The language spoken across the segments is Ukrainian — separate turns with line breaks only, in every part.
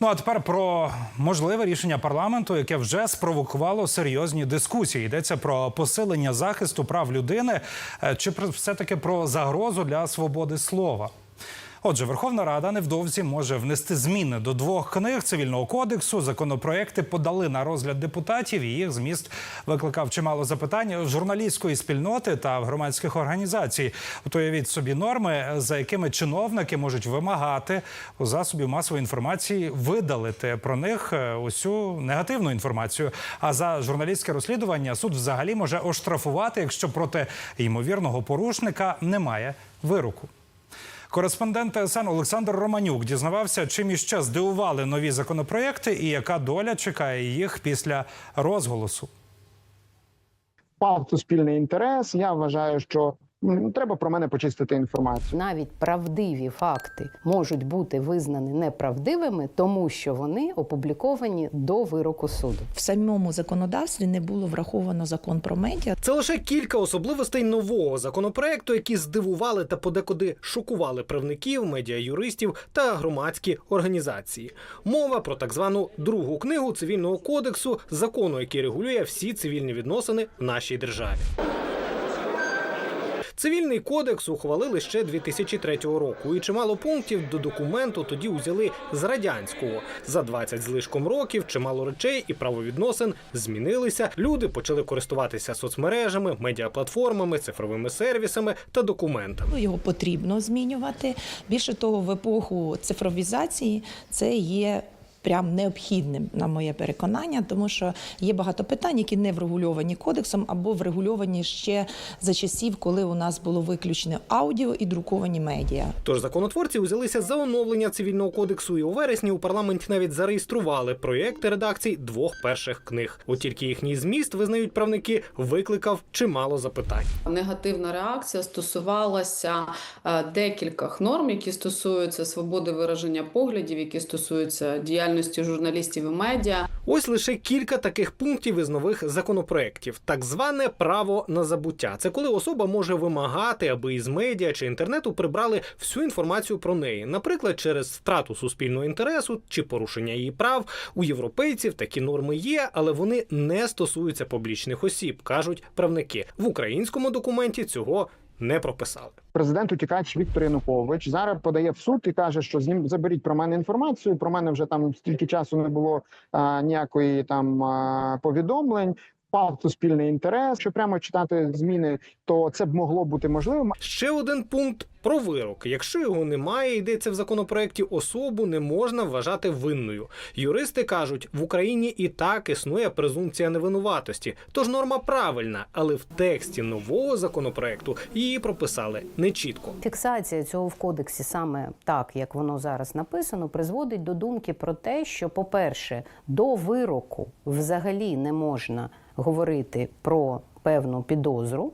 Ну а тепер про можливе рішення парламенту, яке вже спровокувало серйозні дискусії. Йдеться про посилення захисту прав людини е, чи про- все-таки про загрозу для свободи слова. Отже, Верховна Рада невдовзі може внести зміни до двох книг цивільного кодексу. Законопроекти подали на розгляд депутатів. і Їх зміст викликав чимало запитань журналістської спільноти та громадських організацій. От уявіть собі норми, за якими чиновники можуть вимагати у засобів масової інформації видалити про них е, усю негативну інформацію. А за журналістське розслідування суд взагалі може оштрафувати, якщо проти ймовірного порушника немає вироку. Кореспондент ТСН Олександр Романюк дізнавався, чим іще здивували нові законопроекти і яка доля чекає їх після розголосу.
Пав суспільний інтерес. Я вважаю, що м, треба про мене почистити інформацію.
навіть правдиві факти можуть бути визнані неправдивими, тому що вони опубліковані до вироку суду.
в самому законодавстві не було враховано закон про медіа.
Це лише кілька особливостей нового законопроекту, які здивували та подекуди шокували правників, медіаюристів та громадські організації. Мова про так звану другу книгу цивільного кодексу, закону, який регулює всі цивільні відносини в нашій державі. Цивільний кодекс ухвалили ще 2003 року, і чимало пунктів до документу тоді узяли з радянського. За 20 з лишком років чимало речей і правовідносин змінилися. Люди почали користуватися соцмережами, медіаплатформами, цифровими сервісами та документами.
Ну, Його потрібно змінювати. Більше того, в епоху цифровізації це є. Прям необхідним на моє переконання, тому що є багато питань, які не врегульовані кодексом або врегульовані ще за часів, коли у нас було виключне аудіо і друковані медіа.
Тож законотворці взялися за оновлення цивільного кодексу, і у вересні у парламенті навіть зареєстрували проєкти редакцій двох перших книг. От тільки їхній зміст визнають правники, викликав чимало запитань.
Негативна реакція стосувалася е, декількох норм, які стосуються свободи вираження поглядів, які стосуються діяльності журналістів і медіа.
Ось лише кілька таких пунктів із нових законопроєктів. Так зване право на забуття. Це коли особа може вимагати, аби із медіа чи інтернету прибрали всю інформацію про неї, наприклад, через втрату суспільного інтересу чи порушення її прав. У європейців такі норми є, але вони не стосуються публічних осіб, кажуть правники. В українському документі цього не прописали.
Президент утікач Віктор Янукович зараз подає в суд і каже, що з ним заберіть про мене інформацію. Про мене вже там стільки часу не було а, ніякої там а, повідомлень. Впав суспільний інтерес. Якщо прямо читати зміни, то це б могло бути можливим.
Ще один пункт про вирок. Якщо його немає, йдеться в законопроекті, особу не можна вважати винною. Юристи кажуть, в Україні і так існує презумпція невинуватості, тож норма правильна, але в тексті нового законопроекту її прописали нечітко.
Фіксація цього в кодексі саме так, як воно зараз написано, призводить до думки про те, що, по-перше, до вироку взагалі не можна говорити про певну підозру.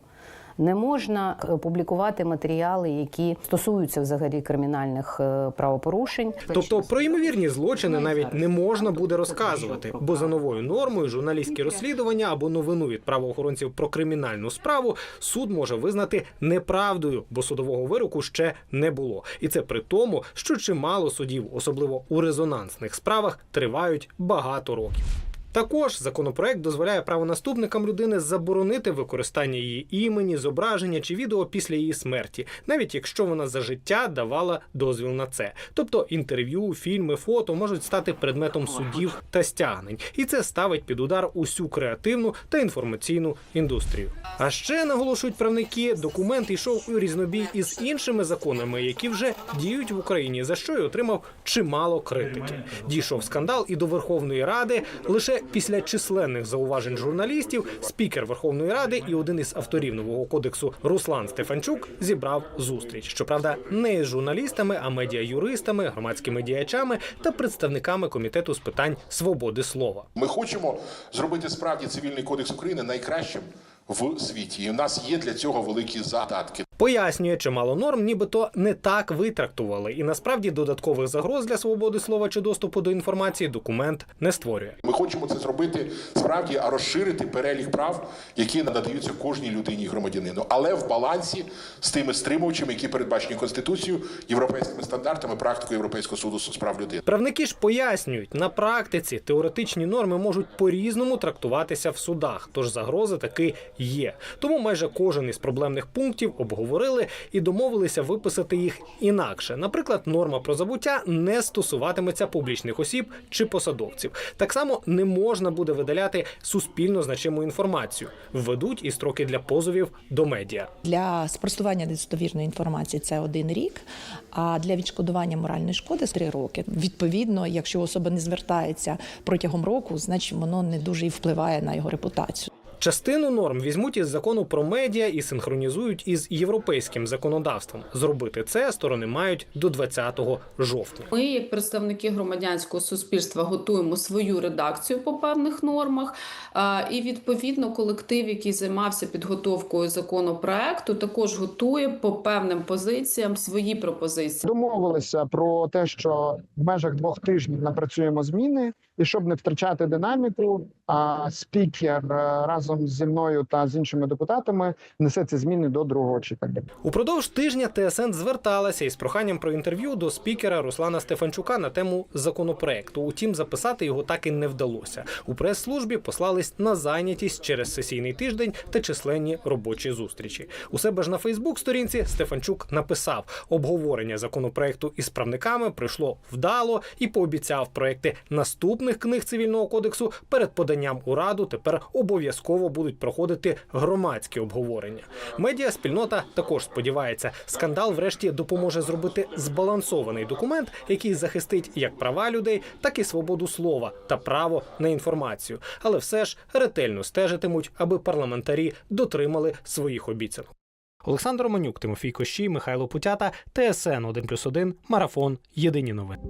Не можна е, публікувати матеріали, які стосуються взагалі кримінальних е, правопорушень.
Тобто про ймовірні злочини навіть не можна буде розказувати, бо за новою нормою журналістське розслідування або новину від правоохоронців про кримінальну справу суд може визнати неправдою, бо судового вироку ще не було. І це при тому, що чимало судів, особливо у резонансних справах, тривають багато років. Також законопроект дозволяє правонаступникам людини заборонити використання її імені, зображення чи відео після її смерті, навіть якщо вона за життя давала дозвіл на це. Тобто інтерв'ю, фільми, фото можуть стати предметом судів та стягнень, і це ставить під удар усю креативну та інформаційну індустрію. А ще наголошують правники, документ йшов у різнобій із іншими законами, які вже діють в Україні, за що й отримав чимало критики. Дійшов скандал і до Верховної Ради лише після численних зауважень журналістів. Спікер Верховної Ради і один із авторів нового кодексу Руслан Стефанчук зібрав зустріч. Щоправда, не із журналістами, а медіаюристами, громадськими діячами та представниками комітету з питань свободи слова.
Ми хочемо зробити справді цивільний кодекс України найкращим в світі. І в нас є для цього великі задатки.
Пояснює, чимало норм нібито не так витрактували, і насправді додаткових загроз для свободи слова чи доступу до інформації документ не створює.
Ми хочемо це зробити справді, а розширити перелік прав, які надаються кожній людині і громадянину, але в балансі з тими стримувачами, які передбачені конституцією, європейськими стандартами, практикою Європейського суду з прав людини.
Правники ж пояснюють, на практиці теоретичні норми можуть по-різному трактуватися в судах, тож загрози таки є. Тому майже кожен із проблемних пунктів обговорили і домовилися виписати їх інакше. Наприклад, норма про забуття не стосуватиметься публічних осіб чи посадовців. Так само не можна буде видаляти суспільно значиму інформацію. Введуть і строки для позовів до медіа.
Для спростування недостовірної інформації це один рік, а для відшкодування моральної шкоди три роки. Відповідно, якщо особа не звертається протягом року, значить воно не дуже і впливає на його репутацію.
Частину норм візьмуть із закону про медіа і синхронізують із європейським законодавством. Зробити це сторони мають до 20 жовтня.
Ми, як представники громадянського суспільства, готуємо свою редакцію по певних нормах. І відповідно колектив, який займався підготовкою законопроекту, також готує по певним позиціям свої пропозиції.
Домовилися про те, що в межах двох тижнів напрацюємо зміни, і щоб не втрачати динаміку, а спікер е, разом зі мною та з іншими депутатами несе ці зміни до другого читання.
Упродовж тижня ТСН зверталася із проханням про інтерв'ю до спікера Руслана Стефанчука на тему законопроекту. Утім, записати його так і не вдалося. У прес-службі послались на зайнятість через сесійний тиждень та численні робочі зустрічі. У себе ж на Фейсбук-сторінці Стефанчук написав: обговорення законопроекту із правниками пройшло вдало і пообіцяв проекти наступних книг цивільного кодексу перед поданням у раду тепер обов'язково будуть проходити громадські обговорення. Медіа спільнота також сподівається, скандал врешті допоможе зробити збалансований документ, який захистить як права людей, так і свободу слова та право на інформацію. Але все ж ретельно стежитимуть, аби парламентарі дотримали своїх обіцянок. Олександр Романюк, Тимофій Кощій, Михайло Путята, ТСН 1+,1, Марафон. Єдині новини.